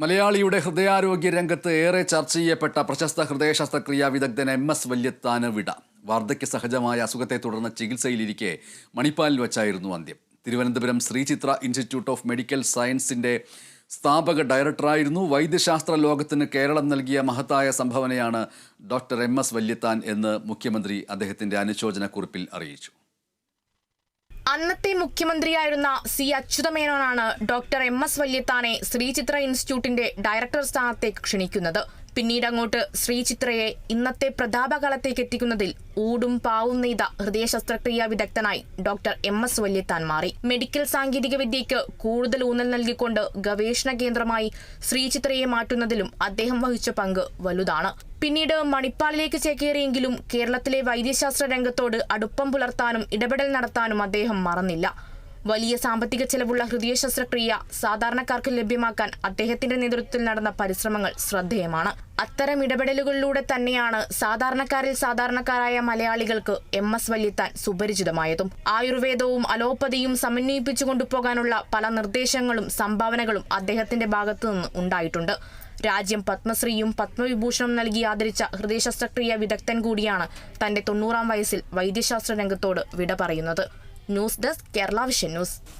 മലയാളിയുടെ ഹൃദയാരോഗ്യ രംഗത്ത് ഏറെ ചർച്ച ചെയ്യപ്പെട്ട പ്രശസ്ത ഹൃദയ ശസ്ത്രക്രിയാ വിദഗ്ധൻ എം എസ് വല്യത്താന് വിട. വാർദ്ധക്യ സഹജമായ അസുഖത്തെ തുടർന്ന് ചികിത്സയിലിരിക്കെ മണിപ്പാലിൽ വച്ചായിരുന്നു അന്ത്യം. Thiruvananthapuram Sree Chitra institute of medical സയൻസിന്റെ സ്ഥാപക ഡയറക്ടറായിരുന്നു. വൈദ്യശാസ്ത്ര ലോകത്തിന് കേരളം നൽകിയ മഹത്തായ സംഭാവനയാണ് ഡോക്ടർ എം എസ് വല്യത്താൻ എന്ന് മുഖ്യമന്ത്രി അദ്ദേഹത്തിന്റെ അനുശോചന കുറിപ്പിൽ അറിയിച്ചു. അന്നത്തെ മുഖ്യമന്ത്രിയായിരുന്ന സി അച്യുതമേനോനാണ് ഡോക്ടർ എം എസ് വല്യത്താനെ ശ്രീചിത്ര ഇൻസ്റ്റിറ്റ്യൂട്ടിന്റെ ഡയറക്ടർ സ്ഥാനത്തേക്ക് ക്ഷണിക്കുന്നത്. പിന്നീട് അങ്ങോട്ട് ശ്രീചിത്രയെ ഇന്നത്തെ പ്രതാപകാലത്തേക്ക് എത്തിക്കുന്നതിൽ ഊടും പാവും നെയ്ത ഹൃദയ ശസ്ത്രക്രിയാ വിദഗ്ധനായി ഡോക്ടർ എം എസ് വല്യത്താൻ മാറി. മെഡിക്കൽ സാങ്കേതിക വിദ്യയ്ക്ക് കൂടുതൽ ഊന്നൽ നൽകിക്കൊണ്ട് ഗവേഷണ കേന്ദ്രമായി ശ്രീചിത്രയെ മാറ്റുന്നതിലും അദ്ദേഹം വഹിച്ച പങ്ക് വലുതാണ്. പിന്നീട് മണിപ്പാലിലേക്ക് ചേക്കേറിയെങ്കിലും കേരളത്തിലെ വൈദ്യശാസ്ത്ര രംഗത്തോട് അടുപ്പം പുലർത്താനും ഇടപെടൽ നടത്താനും അദ്ദേഹം മറന്നില്ല. വലിയ സാമ്പത്തിക ചെലവുള്ള ഹൃദയ ശസ്ത്രക്രിയ സാധാരണക്കാർക്ക് ലഭ്യമാക്കാൻ അദ്ദേഹത്തിന്റെ നേതൃത്വത്തിൽ നടന്ന പരിശ്രമങ്ങൾ ശ്രദ്ധേയമാണ്. അത്തരം ഇടപെടലുകളിലൂടെ തന്നെയാണ് സാധാരണക്കാരിൽ സാധാരണക്കാരായ മലയാളികൾക്ക് എം എസ് വല്യത്താൻ സുപരിചിതമായതും. ആയുർവേദവും അലോപ്പതിയും സമന്വയിപ്പിച്ചു കൊണ്ടുപോകാനുള്ള പല നിർദ്ദേശങ്ങളും സംഭാവനകളും അദ്ദേഹത്തിന്റെ ഭാഗത്തുനിന്ന് ഉണ്ടായിട്ടുണ്ട്. രാജ്യം പത്മശ്രീയും പത്മവിഭൂഷണം നൽകി ആദരിച്ച ഹൃദയ ശസ്ത്രക്രിയ വിദഗ്ധൻ കൂടിയാണ് തന്റെ തൊണ്ണൂറാം വയസ്സിൽ വൈദ്യശാസ്ത്ര രംഗത്തോട് വിട പറയുന്നത്. News desk Kerala vision news.